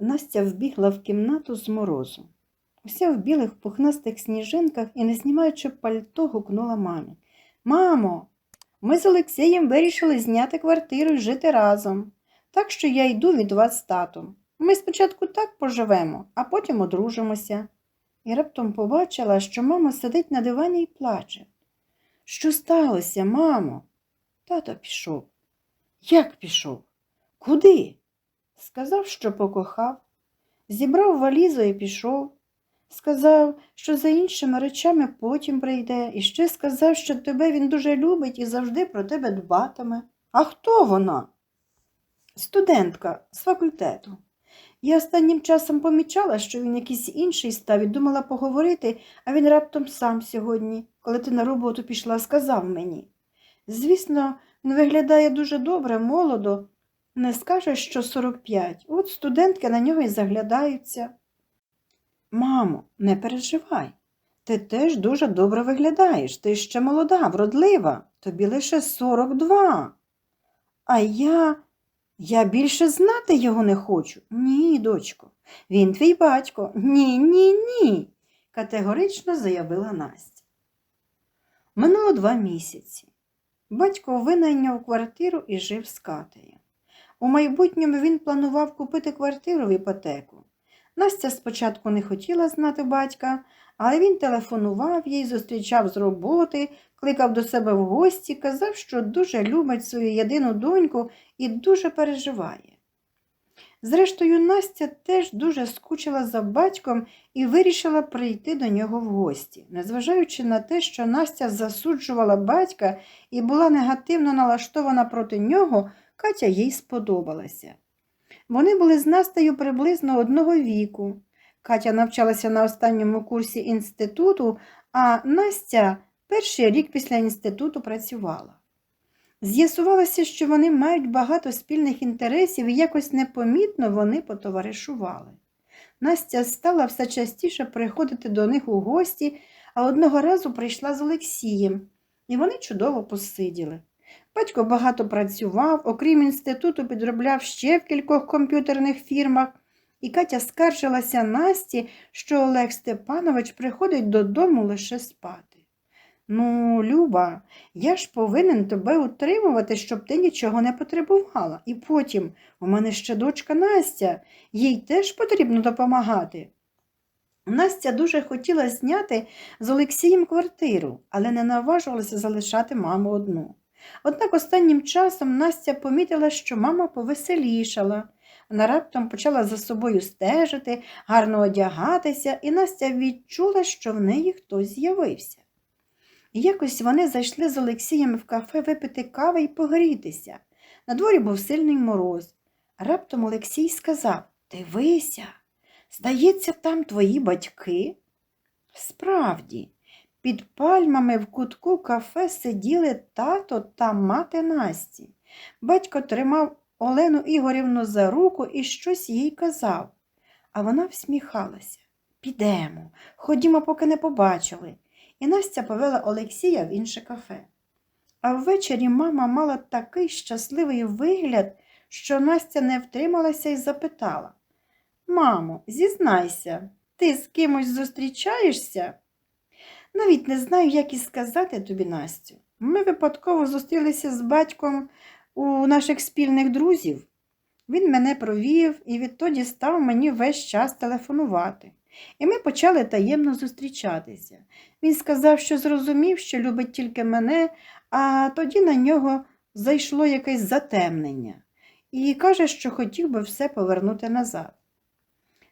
Настя вбігла в кімнату з морозу. Уся в білих пухнастих сніжинках і, не знімаючи пальто, гукнула мамі. Мамо, ми з Олексієм вирішили зняти квартиру і жити разом. Так що я йду від вас з татом. Ми спочатку так поживемо, а потім одружимося. І раптом побачила, що мама сидить на дивані і плаче. Що сталося, мамо? Тато пішов. Як пішов? Куди? Сказав, що покохав. Зібрав валізу і пішов. Сказав, що за іншими речами потім прийде, і ще сказав, що тебе він дуже любить і завжди про тебе дбатиме. А хто вона? Студентка з факультету. Я останнім часом помічала, що він якийсь інший став і думала поговорити, а він раптом сам сьогодні, коли ти на роботу пішла, сказав мені. Звісно, він виглядає дуже добре, молодо. Не скажеш, що 45. От студентки на нього і заглядаються. Мамо, не переживай. Ти теж дуже добре виглядаєш. Ти ще молода, вродлива. Тобі лише 42. А я. Я більше знати його не хочу. Ні, дочко. Він твій батько. Ні, ні, ні, категорично заявила Настя. Минуло два місяці. Батько винайняв квартиру і жив з Катею. У майбутньому він планував купити квартиру в іпотеку. Настя спочатку не хотіла знати батька, але він телефонував їй, зустрічав з роботи, кликав до себе в гості, казав, що дуже любить свою єдину доньку і дуже переживає. Зрештою, Настя теж дуже скучила за батьком і вирішила прийти до нього в гості, незважаючи на те, що Настя засуджувала батька і була негативно налаштована проти нього, Катя їй сподобалася. Вони були з Настею приблизно одного віку. Катя навчалася на останньому курсі інституту, а Настя перший рік після інституту працювала. З'ясувалося, що вони мають багато спільних інтересів і якось непомітно вони потоваришували. Настя стала все частіше приходити до них у гості, а одного разу прийшла з Олексієм, і вони чудово посиділи. Батько багато працював, окрім інституту, підробляв ще в кількох комп'ютерних фірмах, і Катя скаржилася Насті, що Олег Степанович приходить додому лише спати. Ну, Люба, я ж повинен тебе утримувати, щоб ти нічого не потребувала. І потім у мене ще дочка Настя, їй теж потрібно допомагати. Настя дуже хотіла зняти з Олексієм квартиру, але не наважувалася залишати маму одну. Однак останнім часом Настя помітила, що мама повеселішала. Вона раптом почала за собою стежити, гарно одягатися, і Настя відчула, що в неї хтось з'явився. Якось вони зайшли з Олексієм в кафе випити кави і погрітися. На дворі був сильний мороз. Раптом Олексій сказав Дивися, здається, там твої батьки. Справді, під пальмами в кутку кафе сиділи тато та мати Насті. Батько тримав Олену Ігорівну за руку і щось їй казав, а вона всміхалася. Підемо, ходімо, поки не побачили. І Настя повела Олексія в інше кафе. А ввечері мама мала такий щасливий вигляд, що Настя не втрималася і запитала Мамо, зізнайся, ти з кимось зустрічаєшся? Навіть не знаю, як і сказати тобі, Настю. Ми випадково зустрілися з батьком у наших спільних друзів. Він мене провів і відтоді став мені весь час телефонувати. І ми почали таємно зустрічатися. Він сказав, що зрозумів, що любить тільки мене, а тоді на нього зайшло якесь затемнення, і каже, що хотів би все повернути назад.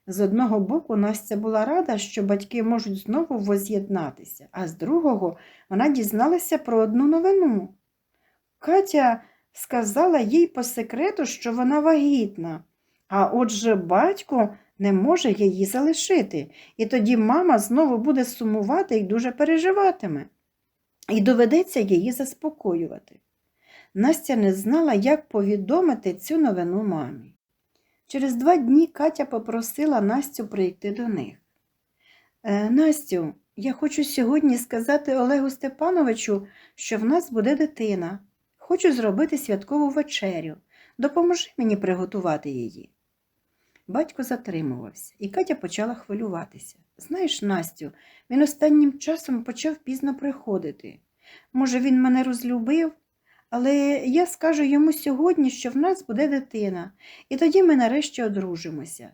З одного боку, Настя була рада, що батьки можуть знову воз'єднатися, а з другого вона дізналася про одну новину. Катя сказала їй по секрету, що вона вагітна, а отже батько не може її залишити, і тоді мама знову буде сумувати і дуже переживатиме, і доведеться її заспокоювати. Настя не знала, як повідомити цю новину мамі. Через два дні Катя попросила Настю прийти до них. «Е, Настю, я хочу сьогодні сказати Олегу Степановичу, що в нас буде дитина. Хочу зробити святкову вечерю. Допоможи мені приготувати її. Батько затримувався, і Катя почала хвилюватися. Знаєш, Настю, він останнім часом почав пізно приходити. Може, він мене розлюбив, але я скажу йому сьогодні, що в нас буде дитина, і тоді ми нарешті одружимося.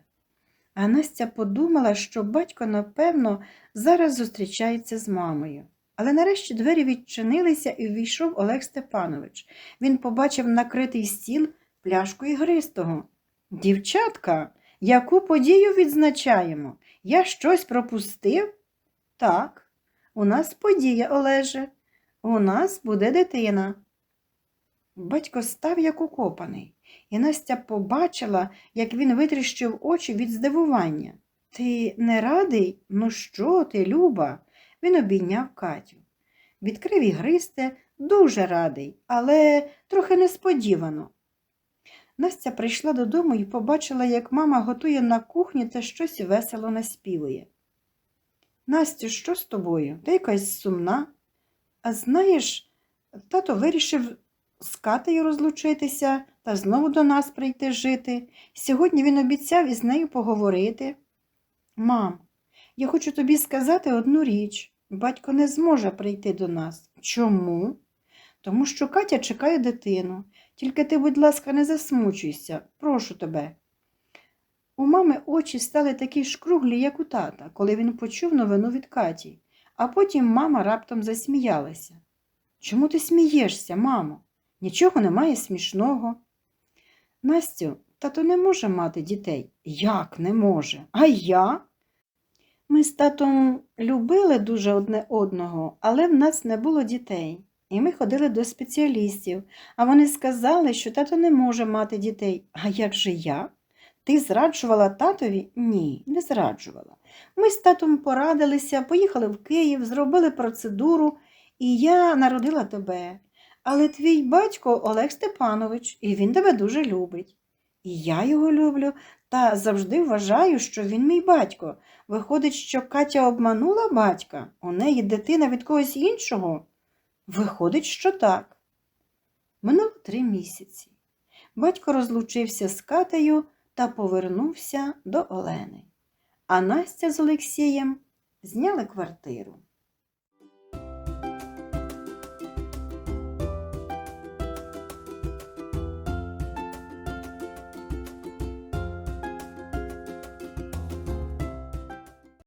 А Настя подумала, що батько, напевно, зараз зустрічається з мамою. Але нарешті двері відчинилися і ввійшов Олег Степанович. Він побачив накритий стіл пляшку ігристого. Дівчатка, яку подію відзначаємо? Я щось пропустив? Так, у нас подія, Олеже. У нас буде дитина. Батько став як укопаний, і Настя побачила, як він витріщив очі від здивування. Ти не радий? Ну що ти, Люба? Він обійняв Катю. Відкрив ігристе, дуже радий, але трохи несподівано. Настя прийшла додому і побачила, як мама готує на кухні та щось весело наспівує. Настю, що з тобою? Ти якась сумна. А знаєш, тато вирішив з Катею розлучитися та знову до нас прийти жити. Сьогодні він обіцяв із нею поговорити. Мам, я хочу тобі сказати одну річ. Батько не зможе прийти до нас. Чому? Тому що Катя чекає дитину. Тільки ти, будь ласка, не засмучуйся, прошу тебе. У мами очі стали такі ж круглі, як у тата, коли він почув новину від Каті, а потім мама раптом засміялася. Чому ти смієшся, мамо? Нічого немає смішного. Настю, тато не може мати дітей. Як не може? А я? Ми з татом любили дуже одне одного, але в нас не було дітей. І ми ходили до спеціалістів, а вони сказали, що тато не може мати дітей. А як же я? Ти зраджувала татові? Ні, не зраджувала. Ми з татом порадилися, поїхали в Київ, зробили процедуру, і я народила тебе. Але твій батько Олег Степанович, і він тебе дуже любить. І я його люблю та завжди вважаю, що він мій батько. Виходить, що Катя обманула батька, у неї дитина від когось іншого. Виходить, що так. Минуло три місяці. Батько розлучився з Катею та повернувся до Олени. А Настя з Олексієм зняли квартиру.